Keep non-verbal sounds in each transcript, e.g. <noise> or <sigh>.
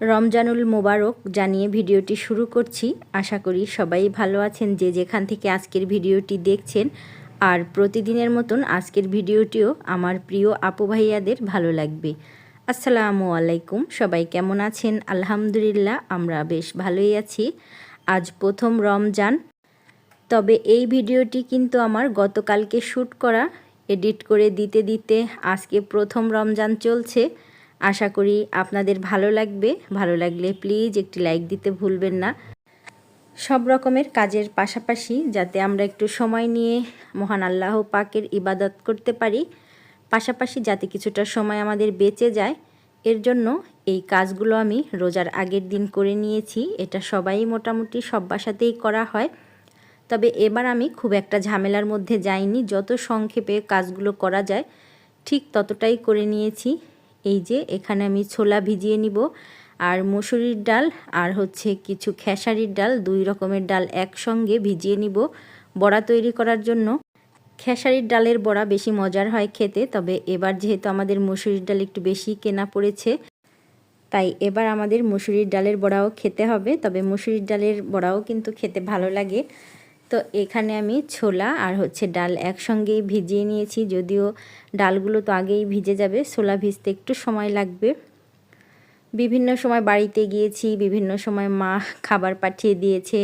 রমজানুল মোবারক জানিয়ে ভিডিওটি শুরু করছি। আশা করি সবাই ভালো আছেন, যে যেখান থেকে আজকের ভিডিওটি দেখছেন। আর প্রতিদিনের মতন আজকের ভিডিওটিও আমার প্রিয় আপু ভাইয়াদের ভালো লাগবে। আসসালামু আলাইকুম, সবাই কেমন আছেন? আলহামদুলিল্লাহ, আমরা বেশ ভালোই আছি। আজ প্রথম রমজান। তবে এই ভিডিওটি কিন্তু আমার গতকালকে শ্যুট করা, এডিট করে দিতে দিতে আজকে প্রথম রমজান চলছে। আশা করি আপনাদের ভালো লাগবে। ভালো লাগলে প্লিজ একটি লাইক দিতে ভুলবেন না। সব রকমের কাজের পাশাপাশি যাতে আমরা একটু সময় নিয়ে মহান আল্লাহ পাকের ইবাদত করতে পারি, পাশাপাশি যাতে কিছুটা সময় আমাদের বেঁচে যায়, এর জন্য এই কাজগুলো আমি রোজার আগের দিন করে নিয়েছি। এটা সবাই মোটামুটি সব বাসাতেই করা হয়। তবে এবার আমি খুব একটা ঝামেলার মধ্যে যাইনি। যত সংক্ষেপে কাজগুলো করা যায়, ঠিক ততটাই করে নিয়েছি। এই যে এখানে আমি ছোলা ভিজিয়ে নিব আর মসুরির ডাল আর হচ্ছে কিছু খেসারির ডাল, দুই রকমের ডাল একসঙ্গে ভিজিয়ে নিব বড়া তৈরি করার জন্য। খেসারির ডালের বড়া বেশি মজার হয় খেতে, তবে এবার যেহেতু আমাদের মসুরির ডাল একটু বেশি কেনা পড়েছে, তাই এবার আমাদের মুসুরির ডালের বড়াও খেতে হবে। তবে মুসুরির ডালের বড়াও কিন্তু খেতে ভালো লাগে। তো এখানে আমি ছোলা আর হচ্ছে ডাল একসঙ্গেই ভিজিয়ে নিয়েছি, যদিও ডালগুলো তো আগেই ভিজে যাবে, ছোলা ভিজতে একটু সময় লাগবে। বিভিন্ন সময় বাড়িতে গিয়েছি, বিভিন্ন সময় মা খাবার পাঠিয়ে দিয়েছে,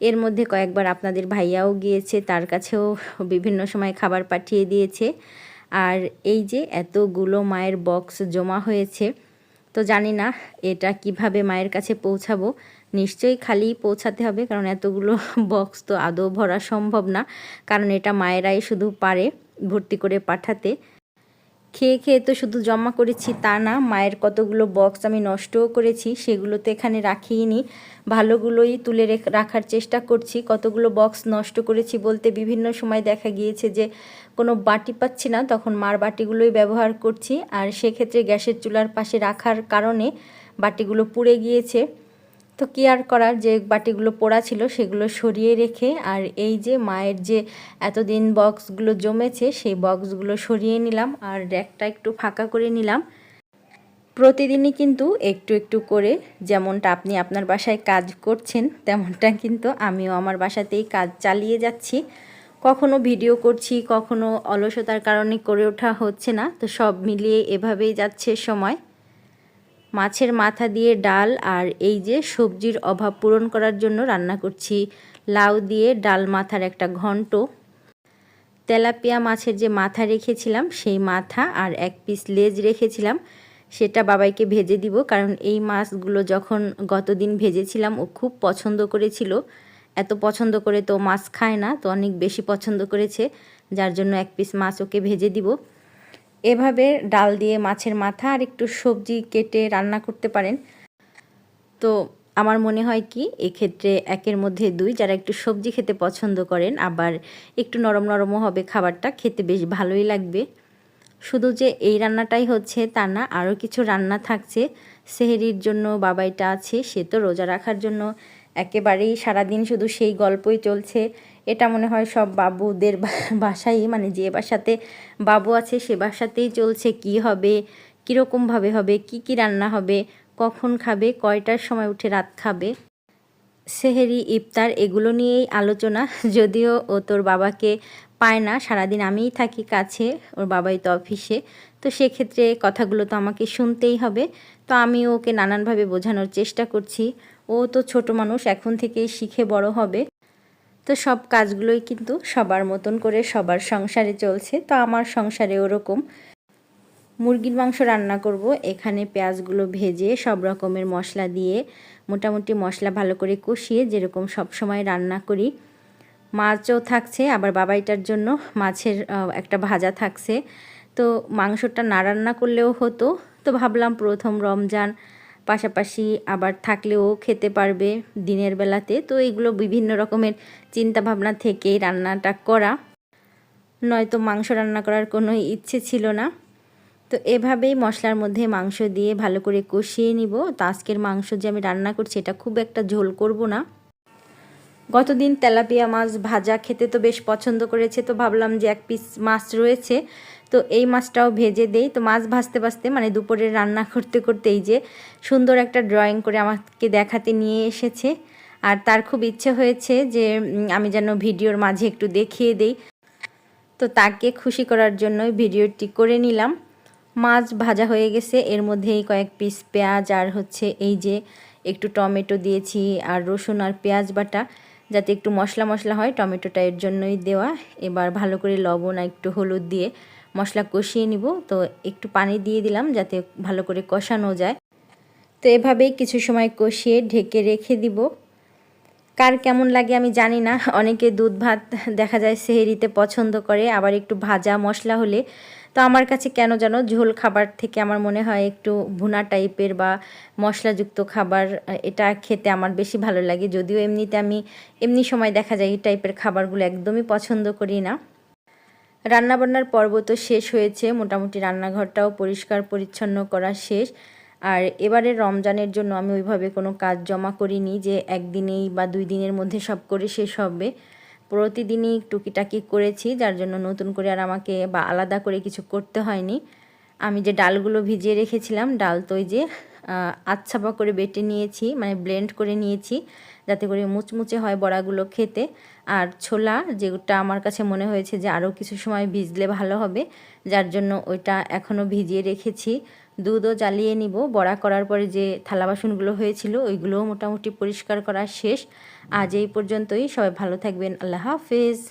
এর মধ্যে কয়েকবার আপনাদের ভাইয়াও গিয়েছে, তার কাছেও বিভিন্ন সময় খাবার পাঠিয়ে দিয়েছে। আর এই যে এতগুলো মায়ের বক্স জমা হয়েছে, তো জানি না এটা কীভাবে মায়ের কাছে পৌঁছাবো নিশ্চয়ই খালি পৌঁছাতে হবে, কারণ এতগুলো <laughs> বক্স তো আদৌ ভরা সম্ভব না। কারণ এটা মায়েরাই শুধু পারে ভর্তি করে পাঠাতে। খেয়ে খেয়ে তো শুধু জমা করেছি তা না, মায়ের কতগুলো বক্স আমি নষ্টও করেছি, সেগুলো তো এখানে রাখিনি। ভালোগুলোই তুলে রাখার চেষ্টা করছি। কতগুলো বক্স নষ্ট করেছি বলতে বিভিন্ন সময় দেখা গিয়েছে যে, কোনো বাটি পাচ্ছি না, তখন মার বাটিগুলোই ব্যবহার করছি। আর সেক্ষেত্রে গ্যাসের চুলার পাশে রাখার কারণে বাটিগুলো পুড়ে গিয়েছে। তো কি আর করার যে বাটিগুলো পোড়া ছিল সেগুলো সরিয়ে রেখে আর এই যে মায়ের যে এতদিন বক্সগুলো জমেছে সেই বক্সগুলো সরিয়ে নিলাম আর র্যাকটা একটু ফাঁকা করে নিলাম। প্রতিদিনই কিন্তু একটু একটু করে যেমনটা আপনি আপনার বাসায় কাজ করছেন তেমনটা কিন্তু আমিও আমার বাসাতেই কাজ চালিয়ে যাচ্ছি। কখনো ভিডিও করছি, কখনো অলসতার কারণে করে ওঠা হচ্ছে না। তো সব মিলিয়ে এভাবেই যাচ্ছে সময়। মাছের মাথা দিয়ে ডাল আর এই যে সবজির অভাব পূরণ করার জন্য রান্না করছি। লাউ দিয়ে ডাল মাথার একটা ঘন্ট। তেলাপিয়া মাছের যে মাথা রেখেছিলাম, সেই মাথা আর এক পিস লেজ রেখেছিলাম, সেটা বাবাইকে ভেজে দিব। কারণ এই মাছগুলো যখন গতদিন ভেজেছিলাম, ও খুব পছন্দ করেছিল। এত পছন্দ করে তো মাছ খায় না, তো অনেক বেশি পছন্দ করেছে। যার জন্য এক পিস মাছ ওকে ভেজে দিব। এভাবে ডাল দিয়ে মাছের মাথা আর একটু সবজি কেটে রান্না করতে পারেন। তো আমার মনে হয় কি, এক্ষেত্রে একের মধ্যে দুই, যারা একটু সবজি খেতে পছন্দ করেন, আবার একটু নরম নরমও হবে খাবারটা, খেতে বেশ ভালোই লাগবে। শুধু যে এই রান্নাটাই হচ্ছে তা না, আরও কিছু রান্না থাকছে। সেহেরির জন্য বাবাইটা আছে, সে তো রোজা রাখার জন্য একেবারেই সারাদিন শুধু সেই গল্পই চলছে। এটা মনে হয় সব বাবুদের বাসাই মানে যে বাসাতে বাবু আছে সে বাসাতেই চলছে। কি হবে? কীরকমভাবে হবে? কি কি রান্না হবে? কখন খাবে? কয়টার সময় উঠে রাত খাবে? সেহেরি, ইফতার এগুলো নিয়েই আলোচনা। যদিও ও তোর বাবাকে পায় না, সারাদিন আমিই থাকি কাছে, ওর বাবাই তো অফিসে। তো সেক্ষেত্রে কথাগুলো তো আমাকে শুনতেই হবে। তো আমি ওকে নানানভাবে বোঝানোর চেষ্টা করছি। ও তো ছোট মানুষ, এখন থেকেই শিখে বড় হবে। তো সব কাজগুলোই কিন্তু সবার মতন করে সবার সংসারে চলছে। তো আমার সংসারে ওরকম। মুরগির মাংস রান্না করব, এখানে পেঁয়াজগুলো ভেজে সব রকমের মশলা দিয়ে, মোটামুটি মশলা ভালো করে কষিয়ে যেরকম সব সময় রান্না করি। মাছও থাকছে, আবার বাবাইটার জন্য মাছের একটা ভাজা থাকছে। তো মাংসটা না রান্না করলেও হতো। তো ভাবলাম প্রথম রমজান পাশাপাশি আবার থাকলেও খেতে পারবে দিনের বেলাতে। তো এগুলো বিভিন্ন রকমের চিন্তা ভাবনা থেকেই রান্নাটা করা। নয়তো মাংস রান্না করার কোনো ইচ্ছে ছিল না। তো এভাবেই মশলার মধ্যে মাংস দিয়ে ভালো করে কষিয়ে নিব। তো আজকের মাংস যে আমি রান্না করছি, এটা খুব একটা ঝোল করব না। গতদিন তেলাপিয়া মাছ ভাজা খেতে তো বেশ পছন্দ করেছে। তো ভাবলাম যে এক পিস মাছ রয়েছে তো এই মাছটাও ভেজে দেই। তো মাছ ভাজতে ভাজতে মানে দুপুরে রান্না করতে করতে এই যে সুন্দর একটা ড্রয়িং করে আমাকে দেখাতে নিয়ে এসেছে। আর তার খুব ইচ্ছে হয়েছে যে আমি যেন ভিডিওর মাঝে একটু দেখিয়ে দেই। তো তাকে খুশি করার জন্যই ভিডিওটি করে নিলাম। মাছ ভাজা হয়ে গেছে। এর মধ্যেই কয়েক পিস পেঁয়াজ আর হচ্ছে এই যে একটু টমেটো দিয়েছি আর রসুন আর পেঁয়াজ বাটা। যাতে একটু মশলা মশলা হয়, টমেটোটা এর জন্যই দেওয়া। এবার ভালো করে লবণ আর একটু হলুদ দিয়ে মশলা কষিয়ে নিব। তো একটু পানি দিয়ে দিলাম যাতে ভালো করে কষানো যায়। তো এভাবেই কিছু সময় কষিয়ে ঢেকে রেখে দিব। কার কেমন লাগে আমি জানি না। অনেকে দুধ ভাত দেখা যায় সেহেরিতে পছন্দ করে, আবার একটু ভাজা মশলা হলে। তো আমার কাছে কেন যেন ঝোল খাবার থেকে আমার মনে হয় একটু ভুনা টাইপের বা মশলাযুক্ত খাবার, এটা খেতে আমার বেশি ভালো লাগে। যদিও এমনিতে আমি এমনি সময় দেখা যায় এই টাইপের খাবারগুলো একদমই পছন্দ করি না। রান্নাবান্নার পর্ব তো শেষ হয়েছে, মোটামুটি রান্নাঘরটাও পরিষ্কার পরিচ্ছন্ন করা শেষ। আর এবারে রমজানের জন্য আমি ওইভাবে কোনো কাজ জমা করিনি যে একদিনেই বা দুই দিনের মধ্যে সব করে শেষ হবে। প্রতিদিনই টুকিটাকি করেছি, যার জন্য নতুন করে আর আমাকে বা আলাদা করে কিছু করতে হয়নি। আমি যে ডালগুলো ভিজিয়ে রেখেছিলাম, ডাল তো যে আচ্ছাপা করে বেটে নিয়েছি মানে ব্লেন্ড করে নিয়েছি, যাতে করে মুচমুচে হয় বড়াগুলো খেতে। আর ছোলা, যেটা আমার কাছে মনে হয়েছে যে আরও কিছু সময় ভিজলে ভালো হবে, যার জন্য ওইটা এখনও ভিজিয়ে রেখেছি। দুধও জ্বালিয়ে নিব। বড়া করার পরে যে থালা বাসনগুলো হয়েছিল, ওইগুলোও মোটামুটি পরিষ্কার করা শেষ। আজ এই পর্যন্তই। সবাই ভালো থাকবেন। আল্লাহ হাফেজ।